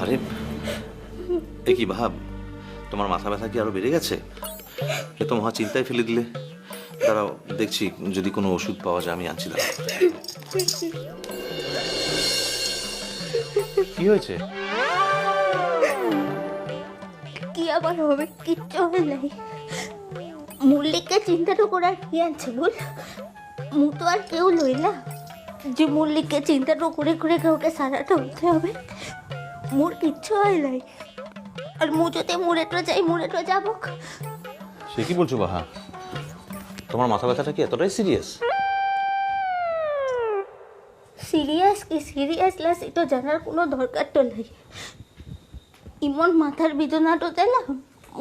আরে এ কি ভাব? তোমার মাথা ব্যথা কি আরও বেড়ে গেছে? এ মহা চিন্তায় ফেলে দিলে। তারা দেখছি যদি কোনো ওষুধ পাওয়া যায়, আমি আনছি কি হয়েছে? কি আবার হবে? কিচ্ছু হবে নাই মল্লিককে চিন্তাটা করার কি আছে বল? মু তো আর কেউ লইলা না যে মুল্লিকে চিন্তাটা করে করে কাউকে সারাটা হতে হবে। মোর কিচ্ছু হয় নাই। আর মু যদি মুড়েটো যাই মুড়েটো যাব। সে কি বলছো বাহা? তোমার মাথা ব্যথাটা কি এতটাই সিরিয়াস সিরিয়াস কি সিরিয়াস না সেটা জানার কোনো দরকার তো নাই। ইমন মাথার বেদনাটো দিলাম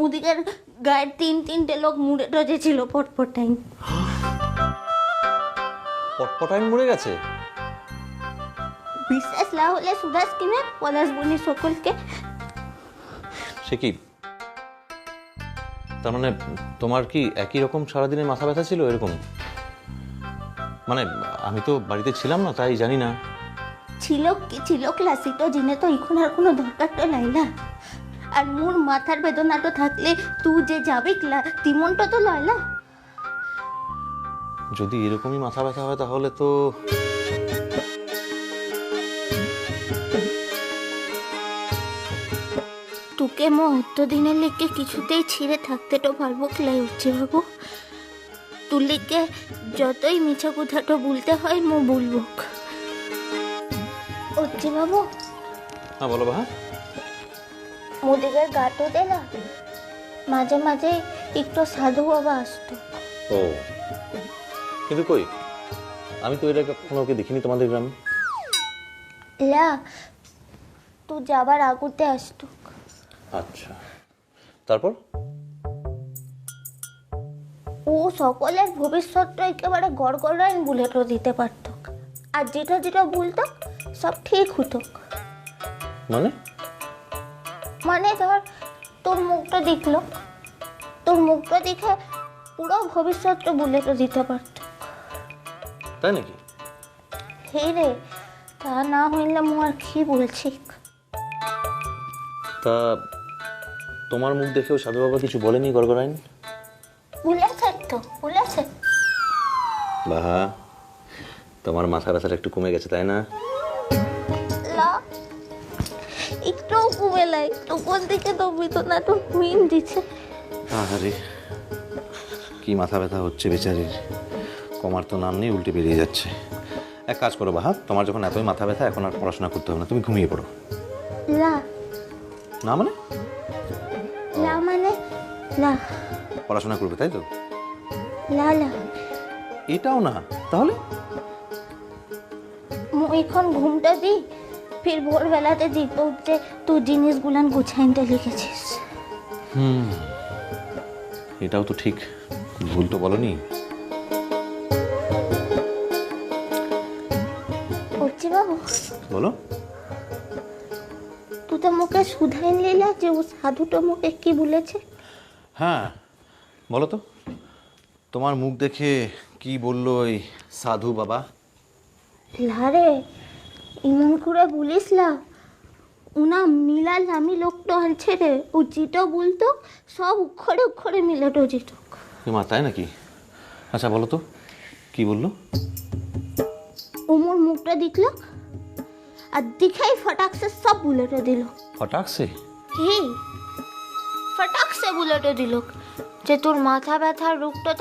ওদিকের গায়ের তিন তিনটে লোক মুড়ে টজে ছিল পটপট টাইম পটপটাইন মরে গেছে। বিশ্বাস না হলে সুদাস কিনে পলাশ বনি সকলকে সে কি? তার মানে তোমার কি একই রকম সারাদিনে মাথা ব্যথা ছিল এরকম? মানে আমি তো বাড়িতে ছিলাম না তাই জানি না। ছিল কি ছিল ক্লাসিটো জিনে তো এখন আর কোনো দরকার তো নাই না। আর মোর মাথার বেদনাটো থাকলে তুই যে যাবি ক্লা তিমনটা তো লয় না। যদি এরকমই মাথা ব্যথা হয় তাহলে তো তোকে মো অত দিনের লিখে কিছুতেই ছিঁড়ে থাকতে তো পারব ক্লাই হচ্ছে বাবু। তোর লিখে যতই মিছা কথাটো বলতে হয় মো বলব হচ্ছে বাবু। হ্যাঁ বলো বাহা মোদিকের গাটো দে না। মাঝে মাঝে একটু সাধু বাবা আসতো। ও। কিন্তু কই? আমি তো এটা কখনো ওকে দেখিনি তোমাদের গ্রামে। লা তুই যাবার আগুতে আসতো আচ্ছা। তারপর? ও সকলের ভবিষ্যৎটা একেবারে গড়গড়াইন বুলেটও দিতে পারত। আর যেটা যেটা বলতো সব ঠিক হতো। মানে? মানে ধর তোর মুখটা দেখল। তোর মুখটা দেখে পুরো ভবিষ্যৎটা বুলেটও দিতে পারত। তাই নাকি? হে রে তা না হইলে মু আর কি বলছি? তা তোমার মুখ দেখেও সাধু বাবা কিছু বলেনি গড়গড়াইন? বলেছে তো বলেছে। বাহা তোমার মাথা ব্যথাটা একটু কমে গেছে তাই না? একটু কমে তো কোন দিকে তো বেতনাটা মিন দিচ্ছে। আরে কি মাথা ব্যথা হচ্ছে বেচারির। কমার তো নাম নেই উল্টে বেরিয়ে যাচ্ছে। এক কাজ করো বাহা তোমার যখন এতই মাথা ব্যথা এখন আর পড়াশোনা করতে হবে না তুমি ঘুমিয়ে পড়ো। লা না মানে? না মানে না। পড়াশোনা করবে তাই তো? না না। এটাও না তাহলে? এখন ঘুমটা দি ফির ভোরবেলাতে দেখব যে তুই জিনিসগুলান গুছাইতে লিখেছিস। হুম। এটাও তো ঠিক। ভুল তো বলনি। করছি বাবু বলো। তুই তো মুখে শুধাইন লিলা যে ও সাধুটা মুখে কি বলেছে? হ্যাঁ বলো তো। তোমার মুখ দেখে কি বলল ওই সাধু বাবা? লারে ইমন করে বলিস লা উনা মিলাল আমি লোকটা আনছে রে। ও যেটা বলতো সব উক্ষরে উক্ষরে মিলাটো যেত। এ মা তাই নাকি? আচ্ছা বলো তো। কি বলল? মুখটা দেখল আর দেখাই ফটাকসে সব বুলেটে দিল। ফটাকসে? হে ফটাকসে বুলেটে দিল যে তোর মাথা ব্যথার রোগটা